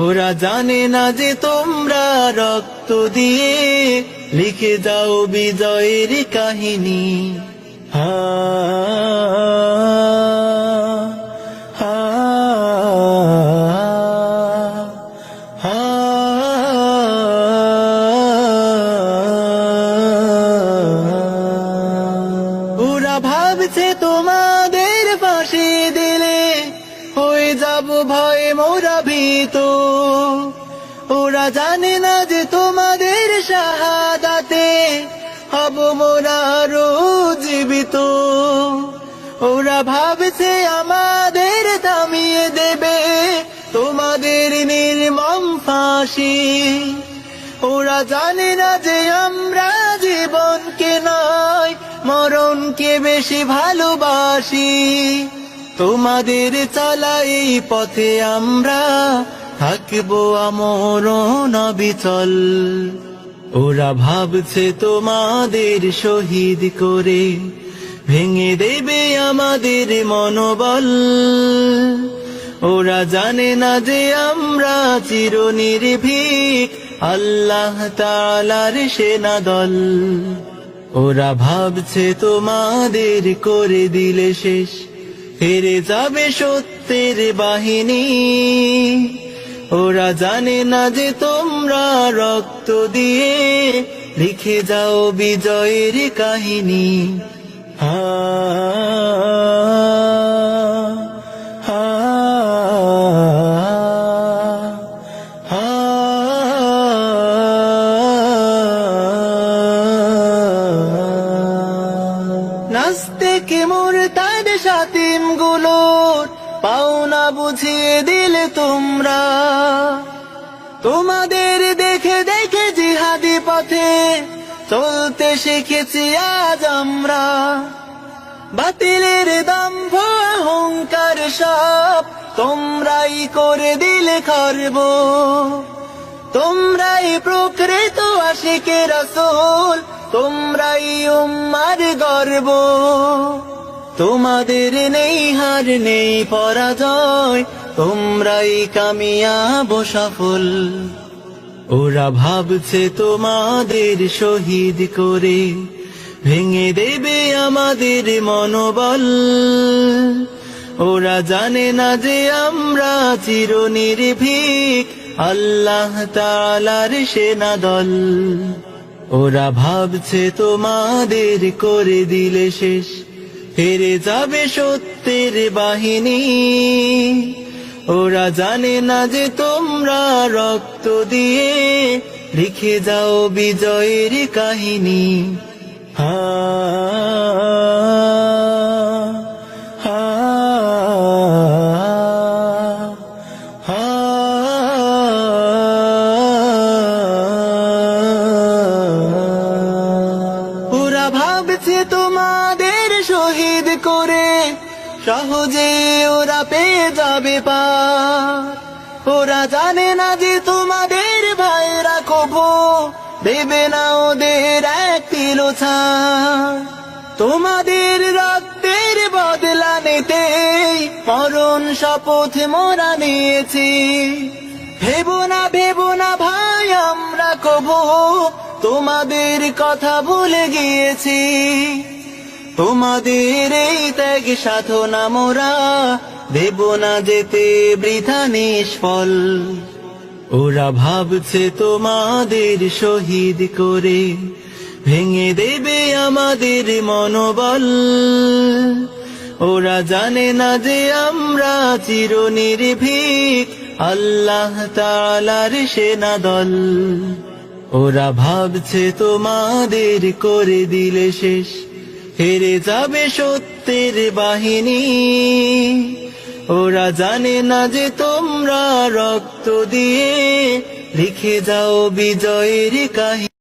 ওরা জানে না যে তোমরা রক্ত দিয়ে লিখে যাও বিজয়ের কাহিনী। হা ওরা জানে না যে তোমাদের শাহাদাতে হব মোরা জীবিত। ওরা ভাবছে আমাদের থামিয়ে দেবে তোমাদের নির্মম ফাঁসি। ওরা জানে না যে আমরা জীবনকে নয়, মরণকে বেশি ভালোবাসি। তোমাদের চলা এই পথে আমরা থাকব আমর নবিচল ওরা ভাবছে তোমাদের শহীদ করে, ভেঙে দেবে আমাদের মনোবল। ওরা জানে না যে আমরা চির নির্ভীক আল্লাহ তালার সেনা দল। ওরা ভাবছে তোমাদের করে দিলে শেষ, হেরে যাবে সত্যের বাহিনী। ওরা জানে না যে তোমরা রক্ত দিয়ে লিখে যাও বিজয়ের কাহিনী। হা হা নাস্তিক মুরতাদ সাতিমগুলোর পাওনা বুঝিয়ে দিলে তোমরা। তোমাদের দেখে দেখে জিহাদি পথে চলতে শিখেছি আজ আমরা। বাতিলের দম্ভ, অহংকার সব তোমরাই করে দিলে খর্ব। তোমরাই প্রকৃত আশিকে রসুল, তোমরাই উম্মার গর্ব। তোমাদের নেই হার নেই পরাজয়, তোমরাই কামিয়াব সফল। ওরা ভাবছে তোমাদের শহীদ করে, ভেঙে দেবে আমাদের মনোবল। ওরা জানে না যে আমরা চির নির্ভীক আল্লাহ তালার সেনা দল। ওরা ভাবছে তোমাদের করে দিলে শেষ। হেরে যাবে সত্যের বাহিনী। ওরা জানে না যে তোমরা রক্ত দিয়ে লিখে যাও বিজয়ের কাহিনী। হা হা সহজে ওরা পেয়ে যাবে পার। ওরা জানে না যে তোমাদের ভাইরা কবো, দেবে না ওদের এক কিলো তোমাদের রক্তের বদলা নিতে মরণ শপথ মোরা নিয়েছি। ভেবো না ভেবো না ভাই, আমরা কবো। তোমাদের কথা ভুলে গিয়েছি। তোমাদের এই ত্যাগ সাধনা মোরা, দেব না যেতে বৃথা নিষ্ফল। ওরা ভাবছে তোমাদের শহীদ করে, ভেঙে দেবে আমাদের মনোবল। ওরা জানে না যে আমরা চির নির্ভীক আল্লাহ তালার সেনা দল ওরা ভাবছে তোমাদের করে দিলে শেষ। হেরে যাবে সত্যের বাহিনী। ওরা জানে না যে তোমরা রক্ত দিয়ে লিখে যাও বিজয়ের কাহিনী